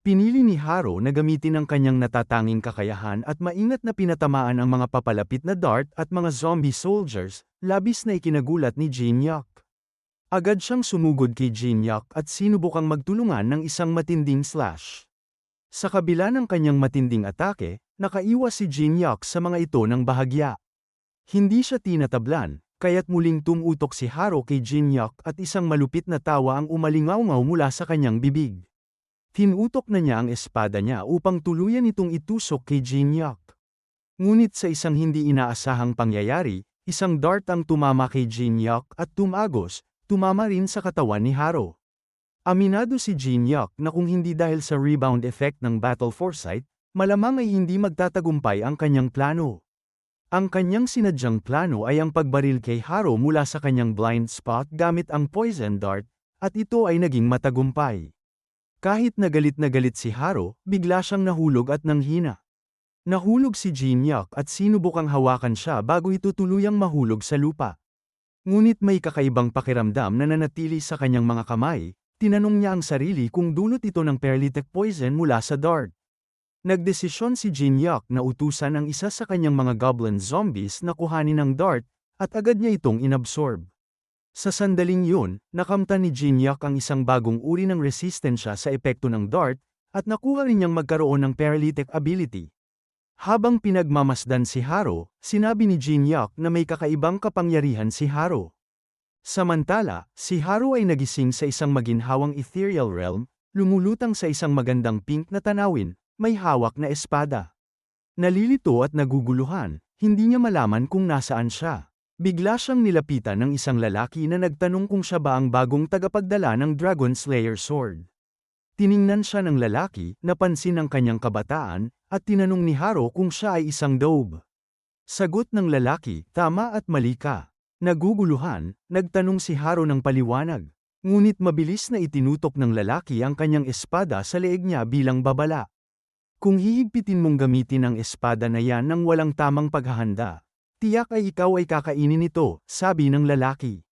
Pinili ni Haro na gamitin ang kanyang natatanging kakayahan at maingat na pinatamaan ang mga papalapit na dart at mga zombie soldiers, labis na ikinagulat ni Jin Yak. Agad siyang sumugod kay Jin Yak at sinubukang magtulungan ng isang matinding slash. Sa kabila ng kanyang matinding atake, nakaiwas si Jin Yak sa mga ito ng bahagya. Hindi siya tinatablan, kaya't muling tumutok si Haro kay Jin Yak at isang malupit na tawa ang umalingaw-ngaw mula sa kanyang bibig. Tinutok na niya ang espada niya upang tuluyan itong itusok kay Jin Yak. Ngunit sa isang hindi inaasahang pangyayari, isang dart ang tumama kay Jin Yak at tumagos, tumama rin sa katawan ni Haro. Aminado si Jin Yak na kung hindi dahil sa rebound effect ng Battle Foresight, malamang ay hindi magtatagumpay ang kanyang plano. Ang kanyang sinadyang plano ay ang pagbaril kay Haro mula sa kanyang blind spot gamit ang poison dart, at ito ay naging matagumpay. Kahit nagalit na galit si Haro, bigla siyang nahulog at nanghina. Nahulog si Jin Yak at sinubukang hawakan siya bago ito tuluyang mahulog sa lupa. Ngunit may kakaibang pakiramdam na nanatili sa kanyang mga kamay, tinanong niya ang sarili kung dulot ito ng paralytic poison mula sa dart. Nagdesisyon si Jin Yak na utusan ang isa sa kanyang mga goblin zombies na kuhanin ang dart, at agad niya itong inabsorb. Sa sandaling yun, nakamtan ni Jinyak ang isang bagong uri ng resistensya sa epekto ng dart, at nakuha rin niyang magkaroon ng paralytic ability. Habang pinagmamasdan si Haro, sinabi ni Jinyak na may kakaibang kapangyarihan si Haro. Samantala, si Haro ay nagising sa isang maginhawang ethereal realm, lumulutang sa isang magandang pink na tanawin, may hawak na espada. Nalilito at naguguluhan, hindi niya malaman kung nasaan siya. Bigla siyang nilapitan ng isang lalaki na nagtanong kung siya ba ang bagong tagapagdala ng Dragon Slayer Sword. Tiningnan siya ng lalaki, napansin ang kanyang kabataan, at tinanong ni Haro kung siya ay isang dobe. Sagot ng lalaki, tama at mali ka. Naguguluhan, nagtanong si Haro ng paliwanag. Ngunit mabilis na itinutok ng lalaki ang kanyang espada sa leeg niya bilang babala. Kung hihigpitin mong gamitin ang espada na yan ng walang tamang paghahanda, Tiyak ay ikaw ay kakainin ito, sabi ng lalaki.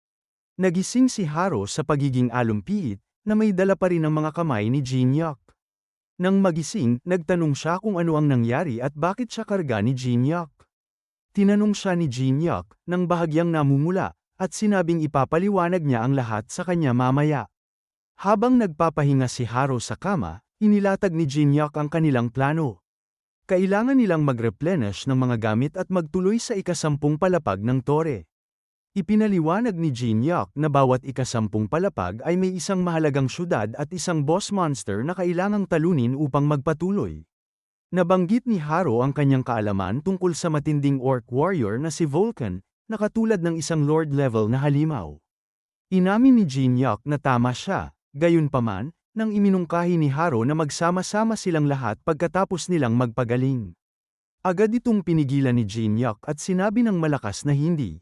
Nagising si Haro sa pagiging alumpihit, na may dala pa rin ang mga kamay ni Jinyok. Nang magising, nagtanong siya kung ano ang nangyari at bakit siya karga ni Jinyok. Tinanong siya ni Jinyok, nang bahagyang namumula, at sinabing ipapaliwanag niya ang lahat sa kanya mamaya. Habang nagpapahinga si Haro sa kama, inilatag ni Jinyok ang kanilang plano. Kailangan nilang mag-replenish ng mga gamit at magtuloy sa ikasampung palapag ng tore. Ipinaliwanag ni Jin Yak na bawat ikasampung palapag ay may isang mahalagang syudad at isang boss monster na kailangang talunin upang magpatuloy. Nabanggit ni Haro ang kanyang kaalaman tungkol sa matinding orc warrior na si Vulcan, na katulad ng isang lord level na halimaw. Inamin ni Jin Yak na tama siya, gayunpaman, nang iminungkahi ni Haro na magsama-sama silang lahat pagkatapos nilang magpagaling. Agad itong pinigilan ni Jinyak at sinabi ng malakas na hindi.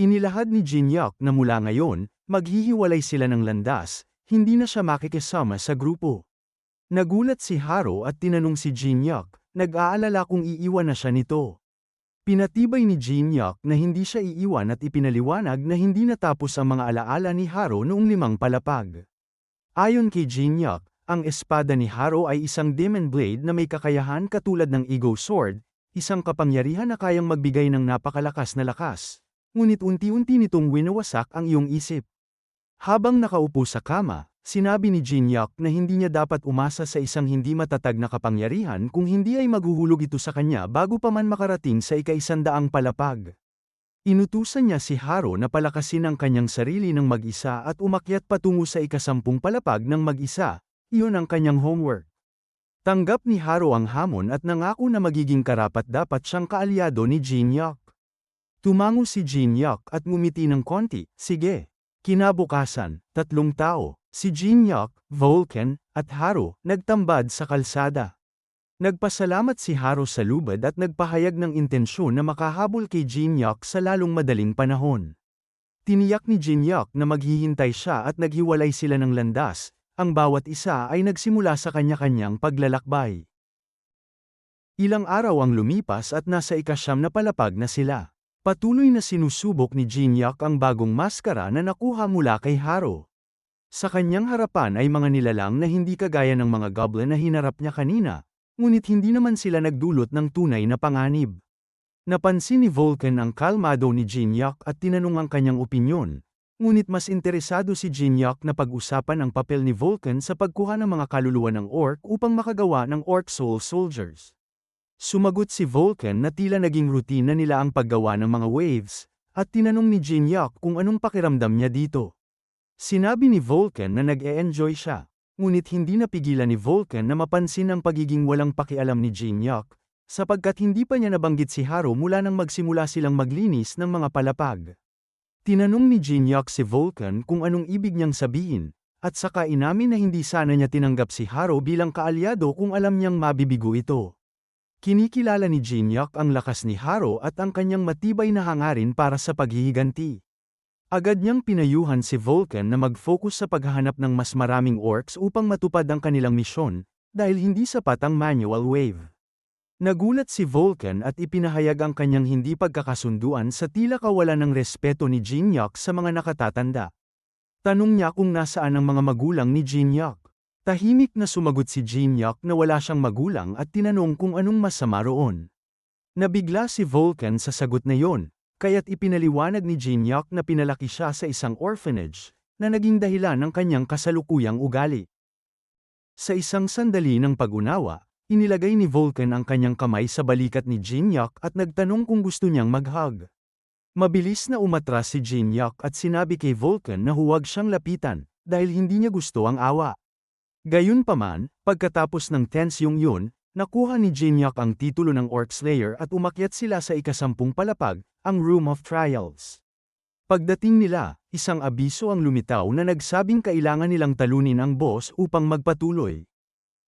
Inilahad ni Jinyak na mula ngayon, maghihiwalay sila ng landas, hindi na siya makikisama sa grupo. Nagulat si Haro at tinanong si Jinyak, nag-aalala kung iiwan na siya nito. Pinatibay ni Jinyak na hindi siya iiwan at ipinaliwanag na hindi natapos ang mga alaala ni Haro noong limang palapag. Ayon kay Jinyak, ang espada ni Haro ay isang demon blade na may kakayahan katulad ng Ego Sword, isang kapangyarihan na kayang magbigay ng napakalakas na lakas. Ngunit unti-unti nitong winawasak ang iyong isip. Habang nakaupo sa kama, sinabi ni Jinyak na hindi niya dapat umasa sa isang hindi matatag na kapangyarihan kung hindi ay maghuhulog ito sa kanya bago pa man makarating sa ikaisandaang palapag. Inutusan niya si Haro na palakasin ang kanyang sarili ng mag-isa at umakyat patungo sa ikasampung palapag ng mag-isa, iyon ang kanyang homework. Tanggap ni Haro ang hamon at nangako na magiging karapat-dapat siyang kaalyado ni Jin Yok. Tumango si Jin Yok at ngumiti ng konti, sige. Kinabukasan, tatlong tao, si Jin Yok, Vulcan, at Haro, nagtambad sa kalsada. Nagpasalamat si Haro sa lubad at nagpahayag ng intensyon na makahabol kay Jinyok sa lalong madaling panahon. Tiniyak ni Jinyok na maghihintay siya at naghiwalay sila ng landas, ang bawat isa ay nagsimula sa kanya-kanyang paglalakbay. Ilang araw ang lumipas at nasa ikasyam na palapag na sila. Patuloy na sinusubok ni Jinyok ang bagong maskara na nakuha mula kay Haro. Sa kanyang harapan ay mga nilalang na hindi kagaya ng mga goblin na hinarap niya kanina, ngunit hindi naman sila nagdulot ng tunay na panganib. Napansin ni Vulcan ang kalmado ni Jinyak at tinanong ang kanyang opinyon, ngunit mas interesado si Jinyak na pag-usapan ang papel ni Vulcan sa pagkuha ng mga kaluluwa ng orc upang makagawa ng orc soul soldiers. Sumagot si Vulcan na tila naging rutina nila ang paggawa ng mga waves, at tinanong ni Jinyak kung anong pakiramdam niya dito. Sinabi ni Vulcan na nag-e-enjoy siya, ngunit hindi napigilan ni Vulcan na mapansin ang pagiging walang pakialam ni Jinyak, sapagkat hindi pa niya nabanggit si Haro mula nang magsimula silang maglinis ng mga palapag. Tinanong ni Jinyak si Vulcan kung anong ibig niyang sabihin, at saka inamin na hindi sana niya tinanggap si Haro bilang kaalyado kung alam niyang mabibigo ito. Kinikilala ni Jinyak ang lakas ni Haro at ang kanyang matibay na hangarin para sa paghihiganti. Agad niyang pinayuhan si Vulcan na mag-focus sa paghahanap ng mas maraming orcs upang matupad ang kanilang misyon, dahil hindi sapat ang manual wave. Nagulat si Vulcan at ipinahayag ang kanyang hindi pagkakasunduan sa tila kawalan ng respeto ni Jinyak sa mga nakatatanda. Tanong niya kung nasaan ang mga magulang ni Jinyak. Tahimik na sumagot si Jinyak na wala siyang magulang at tinanong kung anong masama roon. Nabigla si Vulcan sa sagot na yon, kaya't ipinaliwanag ni Jinyak na pinalaki siya sa isang orphanage, na naging dahilan ng kanyang kasalukuyang ugali. Sa isang sandali ng pag-unawa, inilagay ni Vulcan ang kanyang kamay sa balikat ni Jinyak at nagtanong kung gusto niyang mag-hug. Mabilis na umatras si Jinyak at sinabi kay Vulcan na huwag siyang lapitan, dahil hindi niya gusto ang awa. Gayunpaman, pagkatapos ng tensyong yun, nakuha ni Jinyak ang titulo ng Orc Slayer at umakyat sila sa ikasampung palapag, ang Room of Trials. Pagdating nila, isang abiso ang lumitaw na nagsabing kailangan nilang talunin ang boss upang magpatuloy.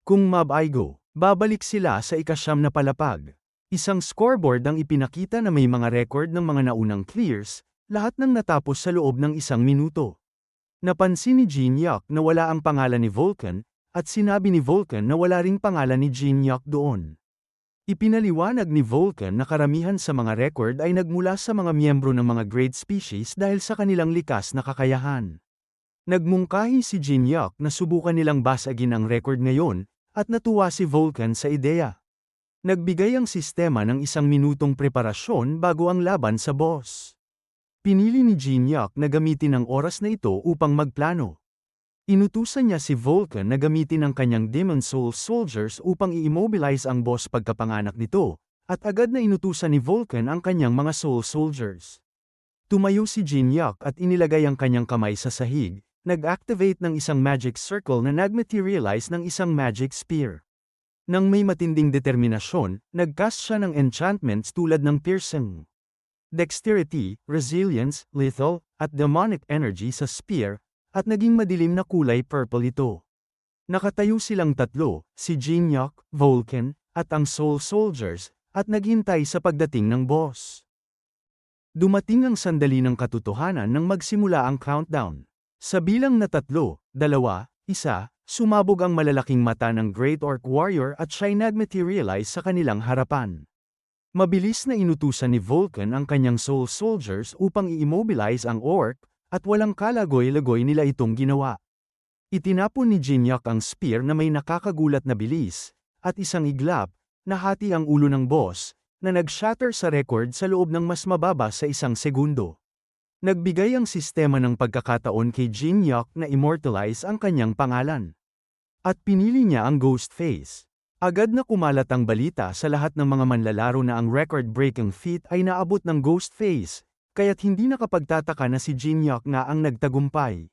Kung mabaigo, babalik sila sa ikasyam na palapag. Isang scoreboard ang ipinakita na may mga record ng mga naunang clears, lahat ng natapos sa loob ng isang minuto. Napansin ni Jinyak na wala ang pangalan ni Vulcan, at sinabi ni Vulcan na wala ring pangalan ni Jinyak doon. Ipinaliwanag ni Vulcan na karamihan sa mga record ay nagmula sa mga miyembro ng mga great species dahil sa kanilang likas na kakayahan. Nagmungkahi si Jinyak na subukan nilang basagin ang record ngayon, at natuwa si Vulcan sa ideya. Nagbigay ang sistema ng isang minutong preparasyon bago ang laban sa boss. Pinili ni Jinyak na gamitin ang oras na ito upang magplano. Inutusan niya si Vulcan na gamitin ang kanyang Demon Soul Soldiers upang i-immobilize ang boss pagkapanganak nito, at agad na inutusan ni Vulcan ang kanyang mga Soul Soldiers. Tumayo si Jinyak at inilagay ang kanyang kamay sa sahig, nag-activate ng isang magic circle na nag-materialize ng isang magic spear. Nang may matinding determinasyon, nag-cast siya ng enchantments tulad ng piercing. Dexterity, resilience, lethal, at demonic energy sa spear, at naging madilim na kulay purple ito. Nakatayo silang tatlo, si Jinyak, Vulcan, at ang Soul Soldiers, at naghintay sa pagdating ng boss. Dumating ang sandali ng katotohanan nang magsimula ang countdown. Sa bilang na tatlo, dalawa, isa, sumabog ang malalaking mata ng Great Orc Warrior at siya'y nagmaterialize sa kanilang harapan. Mabilis na inutusan ni Vulcan ang kanyang Soul Soldiers upang i-immobilize ang Orc, at walang kalagoy-lagoy nila itong ginawa. Itinapon ni Jinyak ang spear na may nakakagulat na bilis, at isang iglap, nahati ang ulo ng boss, na nag-shatter sa record sa loob ng mas mababa sa isang segundo. Nagbigay ang sistema ng pagkakataon kay Jinyak na immortalize ang kanyang pangalan. At pinili niya ang Ghost Face. Agad na kumalat ang balita sa lahat ng mga manlalaro na ang record-breaking feat ay naabot ng Ghost Face, kaya't hindi nakapagtataka na si Jinyak nga ang nagtagumpay.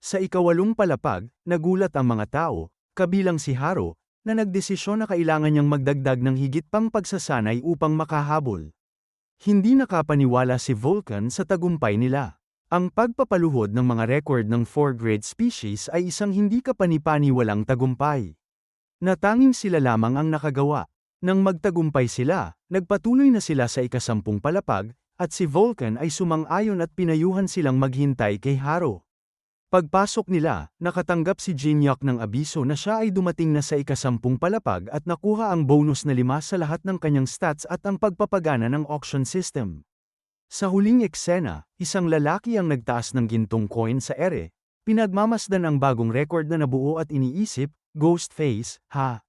Sa ikawalong palapag, nagulat ang mga tao, kabilang si Haro, na nagdesisyon na kailangan niyang magdagdag ng higit pang pagsasanay upang makahabol. Hindi nakapaniwala si Vulcan sa tagumpay nila. Ang pagpapaluhod ng mga record ng 4-grade species ay isang hindi kapanipaniwalang tagumpay. Natanging sila lamang ang nakagawa. Nang magtagumpay sila, nagpatuloy na sila sa ikasampung palapag, at si Vulcan ay sumang-ayon at pinayuhan silang maghintay kay Haro. Pagpasok nila, nakatanggap si Jinyak ng abiso na siya ay dumating na sa ikasampung palapag at nakuha ang bonus na lima sa lahat ng kanyang stats at ang pagpapagana ng auction system. Sa huling eksena, isang lalaki ang nagtaas ng gintong coin sa ere, Pinagmamasdan ang bagong record na nabuo at iniisip, Ghostface, ha?